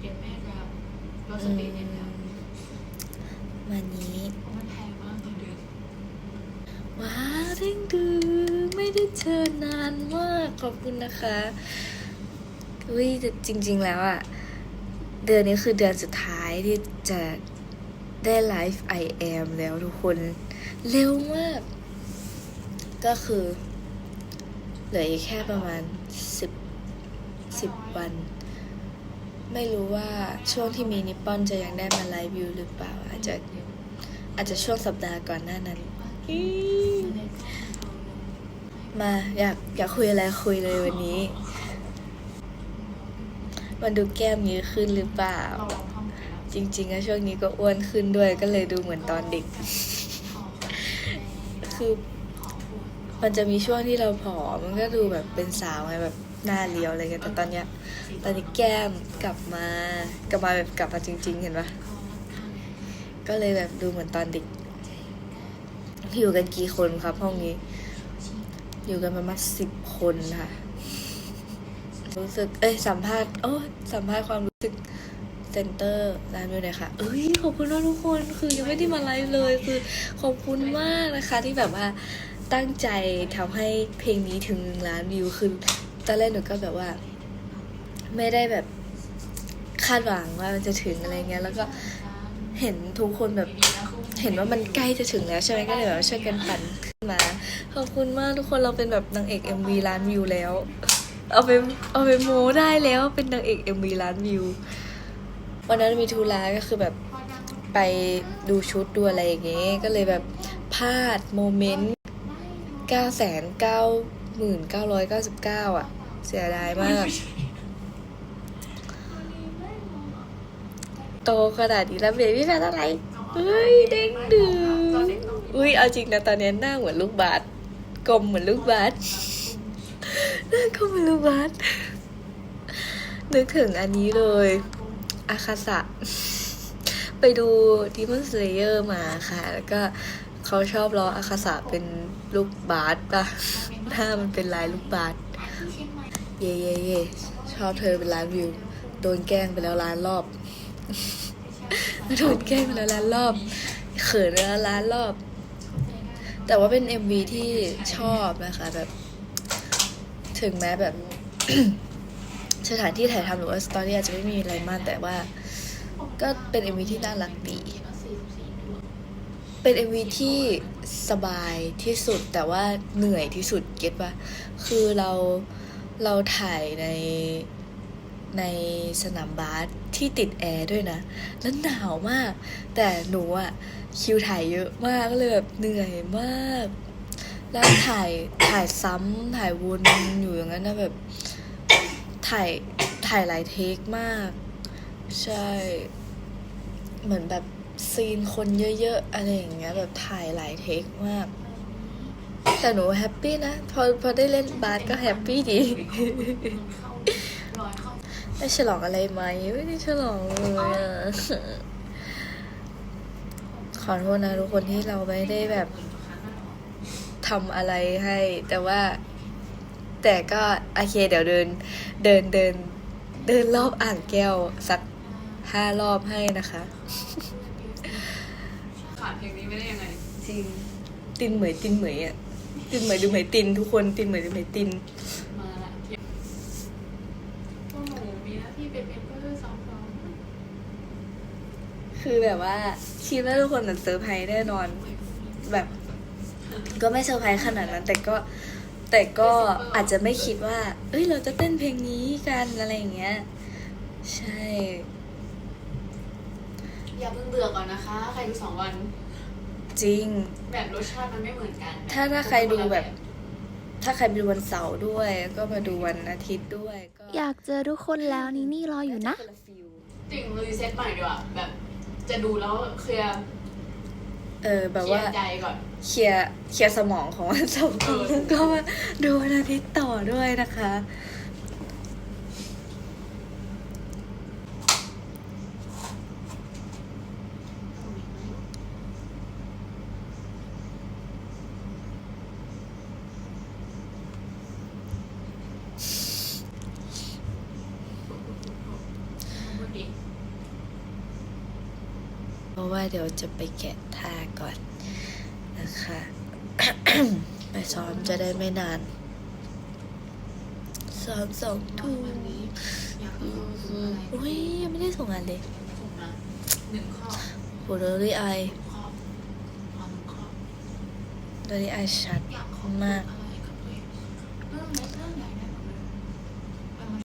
เก็บแม่ครับรถสปีดเนี่ยครับวันนี้เพราะมันแพงมากต่อเดือนว้าวเร่งดือไม่ได้เจอนานมากขอบคุณนะคะอุ้ยแต่จริง ๆ แล้วอะเดือนนี้คือเดือนสุดท้ายที่จะได้ไลฟ์ I am แล้วทุกคนเร็วมาก ก็คือ เหลืออีกแค่ประมาณสิบสิบวัน ไม่รู้ว่าช่วงที่มีนิปปอนจะยังได้มาไลฟ์วิวหรือเปล่า อาจจะอาจจะช่วงสัปดาห์ก่อนหน้านั้น มาอยากอยากคุยอะไรคุยเลยวันนี้ มันดูแก้มเยอะขึ้นหรือเปล่า จริงๆอะช่วงนี้ก็อ้วนขึ้นด้วยก็เลยดูเหมือนตอนเด็ก คือ มันจะมีช่วงที่เราผอมมันก็ดูแบบเป็นสาวไงแบบ หน้าเรียวอะไรเงี้ยแต่ตอนเนี้ยตอนนี้แก้มกลับมากลับมาแบบกลับมาจริง ๆ เห็นปะก็เลยแบบดูเหมือนตอนเด็ก อยู่กันกี่คนครับห้องนี้ อยู่กันประมาณสิบคนค่ะ รู้สึกเอ้ยสัมภาษณ์โอ้สัมภาษณ์ความรู้สึกเซนเตอร์ร้านวิวหน่อยค่ะเอ้ยขอบคุณมากทุกคนคือยังไม่ได้มาไลฟ์เลยคือขอบคุณมากนะคะที่แบบว่าตั้งใจทำให้เพลงนี้ถึงหนึ่งล้านวิวคือ อนแรกหนูก็แบบว่า ไม่ได้แบบคาดหวังว่ามันจะถึงอะไรเงี้ย แล้วก็เห็นทุกคนแบบเห็นว่ามันใกล้จะถึงแล้วใช่ไหมก็เลยแบบช่วยกันปั่นขึ้นมา ขอบคุณมากทุกคนเราเป็นแบบนางเอก MV ล้านวิวแล้ว เอาไปเอาไปโมได้แล้วเป็นนางเอก MV ล้านวิววันนั้นมีทูลาก็คือแบบไปดูชุดดูอะไรอย่างเงี้ยก็เลยแบบพลาดโมเมนต์9 9 9 9 9 9 อะ เสียดายมาก โตขนาดนี้แล้วเบบี้แฟนอะไรเฮ้ยเด้งดึงอุ้ยเอาจริงนะตอนนี้หน้าเหมือนลูกบาสกลมเหมือนลูกบาสหน้ากลมเหมือนลูกบาสนึกถึงอันนี้เลยอาคาสะ ไปดู Demon Slayer มาค่ะ แล้วก็เขาชอบล้ออาคาสะเป็นลูกบาสปะหน้ามันเป็นลายลูกบาส เย่เย่เย่ชอบเธอเป็นล้านวิว โดนแกล้งไปแล้วล้านรอบ โดนแกล้งไปแล้วล้านรอบ เขินไปแล้วล้านรอบ แต่ว่าเป็น MV ที่ชอบนะคะแบบ ถึงแม้แบบ สถานที่ถ่ายทำหรือว่าสตอรี่อาจจะไม่มีอะไรมาก แต่ว่า ก็เป็น MV ที่น่ารักดี เป็น MV ที่สบายที่สุดแต่ว่าเหนื่อยที่สุดเก็ตปะคือเรา เราถ่ายในในสนามบาสที่ติดแอร์ด้วยนะ แล้วหนาวมาก แต่หนูอะคิวถ่ายเยอะมากเลยแบบเหนื่อยมาก แล้วถ่ายถ่ายซ้ำถ่ายวนอยู่อย่างนั้นนะแบบ ถ่ายถ่ายหลายเทคมาก ใช่ เหมือนแบบซีนคนเยอะๆอะไรอย่างเงี้ยแบบถ่ายหลายเทคมาก แต่หนูแฮปปี้นะ พอพอได้เล่นบาสก็แฮปปี้ดีร้อยเข้าได้ฉลองอะไรไหมไม่ได้ฉลองเลยอะขอโทษนะทุกคนที่เราไม่ได้แบบทำอะไรให้ แต่ว่า แต่ก็โอเคเดี๋ยวเดิน เดินเดิน เดินรอบอ่างแก้วสักห้ารอบให้นะคะขาดเพลงนี้ไม่ได้ยังไง จริง ตินเหมยตินเหมยอะ ตินเหมยดูเหมยติน ทุกคนตินเหมยดูเหมยติน มาละพวกหนูมีหน้าที่เป็นเมมเบอร์ซ้อมคือแบบว่าคิดว่าทุกคนจะเซอร์ไพรส์แน่นอน แบบ ก็ไม่เซอร์ไพรส์ขนาดนั้น แต่ก็แต่ก็อาจจะไม่คิดว่า เอ้ย เราจะเต้นเพลงนี้กันอะไรอย่างเงี้ย ใช่ๆอย่าเพิ่งเบื่อก่อนนะคะ ใครดูสองวัน จริง แบบรสชาติมันไม่เหมือนกันถ้าถ้าใครดูแบบ ถ้าใครไปดูวันเสาร์ด้วย ก็มาดูวันอาทิตย์ด้วยก็อยากเจอทุกคนแล้วนี่นี่รออยู่นะคละฟิลจริงรีเซ็ตใหม่ดีกว่าแบบ จะดูแล้วเคลียร์เออแบบเคลียว่าร์ใจก่อน เคลียร์เคลียร์สมองของวันเสาร์เออแล้วก็มาดูวันอาทิตย์ต่อด้วยนะคะ ดิเพราะว่าเดี๋ยวจะไปแกะท่าก่อนนะคะไปซ้อมจะได้ไม่นานซ้อมสองทุ่มวันนี้อยากรู้คืออะไรอุ้ยยังไม่ได้ส่งงานเลยส่งมาหนึ่งข้อโหเดอรี่ไอข้อพอหนึ่งข้อเดอรี่ไอชัดอยากขอมาก